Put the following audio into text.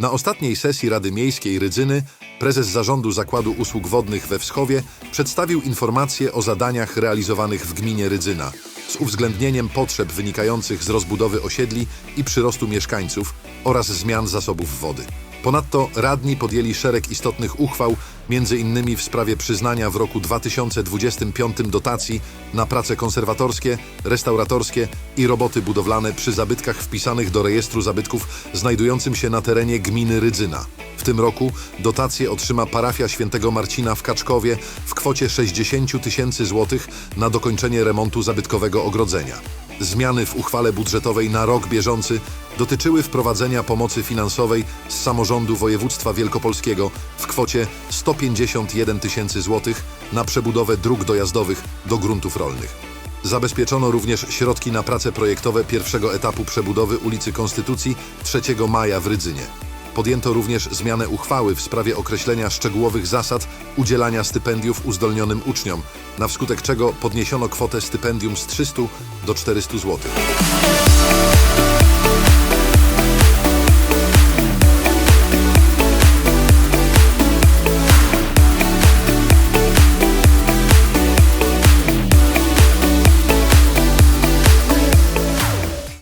Na ostatniej sesji Rady Miejskiej Rydzyny prezes Zarządu Zakładu Usług Wodnych we Wschowie przedstawił informacje o zadaniach realizowanych w gminie Rydzyna z uwzględnieniem potrzeb wynikających z rozbudowy osiedli i przyrostu mieszkańców oraz zmian zasobów wody. Ponadto radni podjęli szereg istotnych uchwał, innymi w sprawie przyznania w roku 2025 dotacji na prace konserwatorskie, restauratorskie i roboty budowlane przy zabytkach wpisanych do rejestru zabytków znajdującym się na terenie gminy Rydzyna. Tym roku dotację otrzyma parafia świętego Marcina w Kaczkowie w kwocie 60 tysięcy złotych na dokończenie remontu zabytkowego ogrodzenia. Zmiany w uchwale budżetowej na rok bieżący dotyczyły wprowadzenia pomocy finansowej z samorządu województwa wielkopolskiego w kwocie 151 tysięcy złotych na przebudowę dróg dojazdowych do gruntów rolnych. Zabezpieczono również środki na prace projektowe pierwszego etapu przebudowy ulicy Konstytucji 3 Maja w Rydzynie. Podjęto również zmianę uchwały w sprawie określenia szczegółowych zasad udzielania stypendiów uzdolnionym uczniom, na wskutek czego podniesiono kwotę stypendium z 300 do 400 zł.